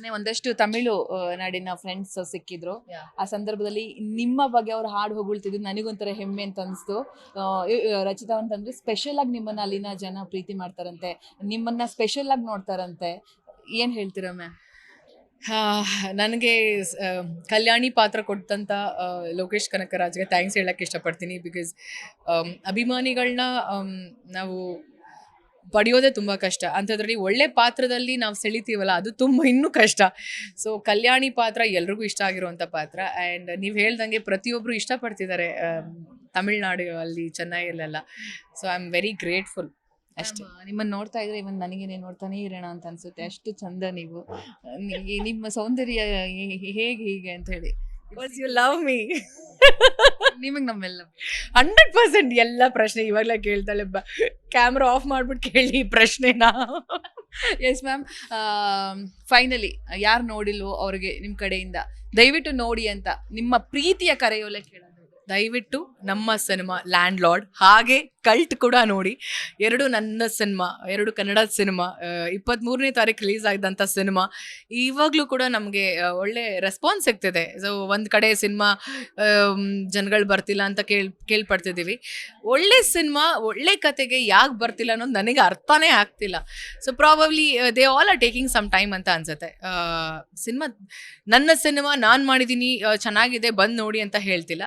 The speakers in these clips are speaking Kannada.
ಮೊನ್ನೆ ಒಂದಷ್ಟು ತಮಿಳು ನಾಡಿನ ಫ್ರೆಂಡ್ಸ್ ಸಿಕ್ಕಿದ್ರು. ಆ ಸಂದರ್ಭದಲ್ಲಿ ನಿಮ್ಮ ಬಗ್ಗೆ ಅವ್ರು ಹಾಡು ಹೊಗಳ್ತಿದ್ರು. ನನಗೊಂಥರ ಹೆಮ್ಮೆ ಅಂತ ಅನಿಸ್ತು. ರಚಿತಾ ಅಂತಂದ್ರೆ ಸ್ಪೆಷಲ್ ಆಗಿ ನಿಮ್ಮನ್ನ ಅಲ್ಲಿನ ಜನ ಪ್ರೀತಿ ಮಾಡ್ತಾರಂತೆ. ನಿಮ್ಮನ್ನ ಸ್ಪೆಷಲ್ ಆಗಿ ನೋಡ್ತಾರಂತೆ. ಏನ್ ಹೇಳ್ತೀರ ಮ್ಯಾಮ್ ನನಗೆ ಕಲ್ಯಾಣಿ ಪಾತ್ರ ಕೊಟ್ಟಂಥ ಲೋಕೇಶ್ ಕನಕರಾಜ್ಗೆ ಥ್ಯಾಂಕ್ಸ್ ಹೇಳಕ್ಕೆ ಇಷ್ಟಪಡ್ತೀನಿ. ಬಿಕಾಸ್ ಅಭಿಮಾನಿಗಳನ್ನ ನಾವು ಪಡೆಯೋದೇ ತುಂಬ ಕಷ್ಟ. ಅಂಥದ್ರಲ್ಲಿ ಒಳ್ಳೆ ಪಾತ್ರದಲ್ಲಿ ನಾವು ಸೆಳಿತೀವಲ್ಲ ಅದು ತುಂಬ ಇನ್ನೂ ಕಷ್ಟ. ಸೊ ಕಲ್ಯಾಣಿ ಪಾತ್ರ ಎಲ್ರಿಗೂ ಇಷ್ಟ ಆಗಿರುವಂಥ ಪಾತ್ರ. ಆ್ಯಂಡ್ ನೀವು ಹೇಳ್ದಂಗೆ ಪ್ರತಿಯೊಬ್ಬರು ಇಷ್ಟಪಡ್ತಿದ್ದಾರೆ ತಮಿಳ್ನಾಡು ಅಲ್ಲಿ ಚೆನ್ನೈಯಲ್ಲೆಲ್ಲ. So I am very grateful ಅಷ್ಟು ನಿಮ್ಮನ್ನ ನೋಡ್ತಾ ಇದ್ರೆ ಇವನ್ ನನಗೇನೆ ನೋಡ್ತಾನೆ ಇರೋಣ ಅಂತ ಅನ್ಸುತ್ತೆ. ಅಷ್ಟು ಚಂದ ನೀವು. ನಿಮ್ಮ ಸೌಂದರ್ಯ ಹೇಗೆ ಹೀಗೆ ಅಂತ ಹೇಳಿ. ಬಿಕಾಸ್ ಯು ಲವ್ ಮೀ ನಿಮಗ್ ನಮ್ಮೆಲ್ಲ. ಹಂಡ್ರೆಡ್ ಪರ್ಸೆಂಟ್ ಎಲ್ಲ ಪ್ರಶ್ನೆ ಇವಾಗಲೇ ಕೇಳ್ತಾಳೆ. ಬ ಕ್ಯಾಮ್ರಾ ಆಫ್ ಮಾಡ್ಬಿಟ್ಟು ಕೇಳಿ ಈ ಪ್ರಶ್ನೆನ. ಎಸ್ ಮ್ಯಾಮ್ ಫೈನಲಿ ಯಾರು ನೋಡಿಲ್ವೋ ಅವ್ರಿಗೆ ನಿಮ್ಮ ಕಡೆಯಿಂದ. ದಯವಿಟ್ಟು ನೋಡಿ ಅಂತ ನಿಮ್ಮ ಪ್ರೀತಿಯ ಕರೆಯೋಲೆ ಕೇಳೋದು ದಯವಿಟ್ಟು ನಮ್ಮ ಸಿನಿಮಾ ಲ್ಯಾಂಡ್ ಲಾರ್ಡ್ ಹಾಗೆ ಕಲ್ಟ್ ಕೂಡ ನೋಡಿ. ಎರಡು ನನ್ನ ಸಿನಿಮಾ, ಎರಡು ಕನ್ನಡ ಸಿನಿಮಾ ಇಪ್ಪತ್ತ್ಮೂರನೇ ತಾರೀಕು ರಿಲೀಸ್ ಆಗಿದ್ದಂಥ ಸಿನಿಮಾ, ಇವಾಗಲೂ ಕೂಡ ನಮಗೆ ಒಳ್ಳೆ ರೆಸ್ಪಾನ್ಸ್ ಸಿಗ್ತಿದೆ. ಸೊ ಒಂದು ಕಡೆ ಸಿನಿಮಾ ಜನಗಳು ಬರ್ತಿಲ್ಲ ಅಂತ ಕೇಳ್, ಕೇಳ್ಪಡ್ತಿದ್ದೀವಿ. ಒಳ್ಳೆ ಸಿನಿಮಾ, ಒಳ್ಳೆ ಕತೆಗೆ ಯಾಕೆ ಬರ್ತಿಲ್ಲ ಅನ್ನೋದು ನನಗೆ ಅರ್ಥನೇ ಆಗ್ತಿಲ್ಲ. So probably they all are taking some time ಅಂತ ಅನ್ಸುತ್ತೆ. ಸಿನಿಮಾ, ನನ್ನ ಸಿನಿಮಾ ನಾನು ಮಾಡಿದ್ದೀನಿ ಚೆನ್ನಾಗಿದೆ, ಬಂದು ನೋಡಿ ಅಂತ ಹೇಳ್ತಿಲ್ಲ.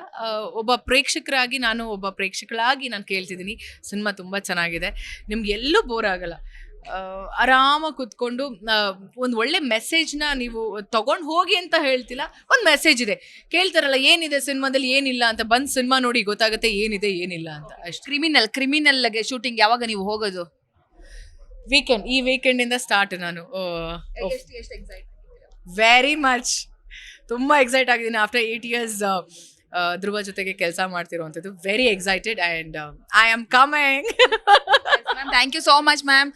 ಒಬ್ಬ ಪ್ರೇಕ್ಷಕರಾಗಿ ನಾನು ಒಬ್ಬ ಪ್ರೇಕ್ಷಕಳಾಗಿ ನಾನು ಕೇಳ್ತಿದ್ದೀನಿ. ಸಿನಿಮಾ ತುಂಬ ಚೆನ್ನಾಗಿದೆ. ನಿಮ್ಗೆ ಎಲ್ಲೂ ಬೋರ್ ಆಗಲ್ಲ. ಆರಾಮಾಗಿ ಕುತ್ಕೊಂಡು ಒಂದು ಒಳ್ಳೆ ಮೆಸೇಜ್ನ ನೀವು ತಗೊಂಡು ಹೋಗಿ ಅಂತ ಹೇಳ್ತಿಲ್ಲ ಒಂದು ಮೆಸೇಜ್ ಇದೆ. ಕೇಳ್ತಾರಲ್ಲ ಏನಿದೆ ಸಿನಿಮಾದಲ್ಲಿ ಏನಿಲ್ಲ ಅಂತ ಬಂದು ಸಿನಿಮಾ ನೋಡಿ ಗೊತ್ತಾಗುತ್ತೆ ಏನಿದೆ ಏನಿಲ್ಲ ಅಂತ. ಅಷ್ಟು. ಕ್ರಿಮಿನಲ್ ಕ್ರಿಮಿನಲ್ಗೆ ಶೂಟಿಂಗ್ ಯಾವಾಗ ನೀವು ಹೋಗೋದು? ವೀಕೆಂಡ್ ಈ ವೀಕೆಂಡಿಂದ ಸ್ಟಾರ್ಟ್ ನಾನು. ವೆರಿ ಮಚ್ ತುಂಬ ಎಕ್ಸೈಟ್ ಆಗಿದ್ದೀನಿ. ಆಫ್ಟರ್ ಏಟ್ ಇಯರ್ಸ್ ಧ್ರುವ ಜೊತೆಗೆ ಕೆಲಸ ಮಾಡ್ತಿರುವಂಥದ್ದು very excited and I am coming ma'am thank you so much ma'am